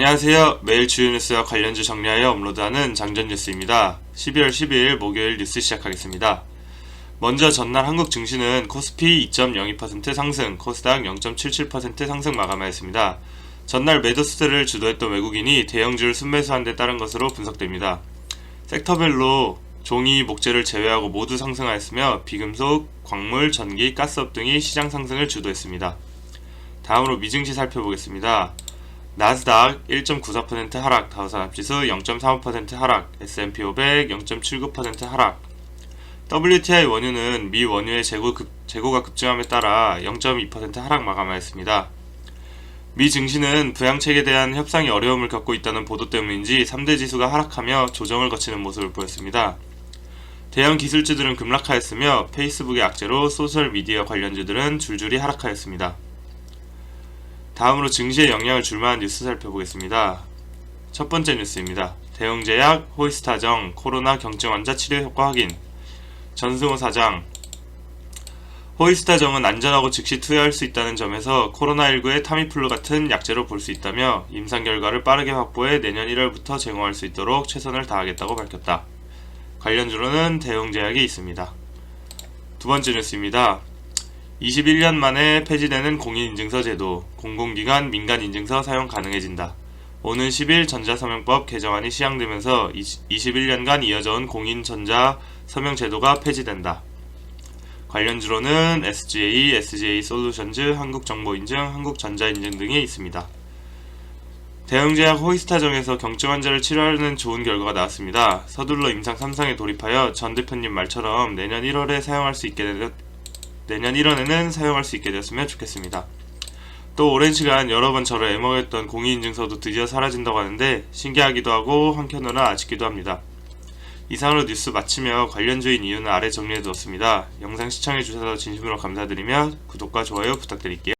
안녕하세요. 매일 주요 뉴스와 관련주 정리하여 업로드하는 장전 뉴스입니다. 12월 12일 목요일 뉴스 시작하겠습니다. 먼저 전날 한국 증시는 코스피 2.02% 상승, 코스닥 0.77% 상승 마감하였습니다. 전날 매도 수세를 주도했던 외국인이 대형주를 순매수한 데 따른 것으로 분석됩니다. 섹터별로 종이, 목재를 제외하고 모두 상승하였으며 비금속, 광물, 전기, 가스업 등이 시장 상승을 주도했습니다. 다음으로 미증시 살펴보겠습니다. 나스닥 1.94% 하락, 다우산업지수 0.35% 하락, S&P 500 0.79% 하락. WTI 원유는 미 원유의 재고 급, 재고가 급증함에 따라 0.2% 하락 마감하였습니다. 미 증시는 부양책에 대한 협상이 어려움을 겪고 있다는 보도 때문인지 3대 지수가 하락하며 조정을 거치는 모습을 보였습니다. 대형 기술주들은 급락하였으며 페이스북의 악재로 소셜 미디어 관련주들은 줄줄이 하락하였습니다. 다음으로 증시에 영향을 줄 만한 뉴스 살펴보겠습니다. 첫 번째 뉴스입니다. 대형제약, 호이스타정, 코로나 경증 환자 치료 효과 확인. 전승호 사장. 호이스타정은 안전하고 즉시 투여할 수 있다는 점에서 코로나19의 타미플루 같은 약제로 볼 수 있다며 임상 결과를 빠르게 확보해 내년 1월부터 제공할 수 있도록 최선을 다하겠다고 밝혔다. 관련주로는 대형제약이 있습니다. 두 번째 뉴스입니다. 21년 만에 폐지되는 공인인증서 제도, 공공기관 민간인증서 사용 가능해진다. 오는 10일 전자서명법 개정안이 시행되면서 21년간 이어져온 공인전자서명 제도가 폐지된다. 관련 주로는 SGA, SGA 솔루션즈, 한국정보인증, 한국전자인증 등이 있습니다. 대형제약 호이스타정에서 경증 환자를 치료하는 좋은 결과가 나왔습니다. 서둘러 임상 3상에 돌입하여 전 대표님 말처럼 내년 1월에 사용할 수 있게 되었 내년 1월에는 사용할 수 있게 되었으면 좋겠습니다. 또 오랜 시간 여러 번 저를 애먹였던 공인인증서도 드디어 사라진다고 하는데 신기하기도 하고 한편으로는 아쉽기도 합니다. 이상으로 뉴스 마치며 관련 주인 이유는 아래 정리해 두었습니다. 영상 시청해 주셔서 진심으로 감사드리며 구독과 좋아요 부탁드릴게요.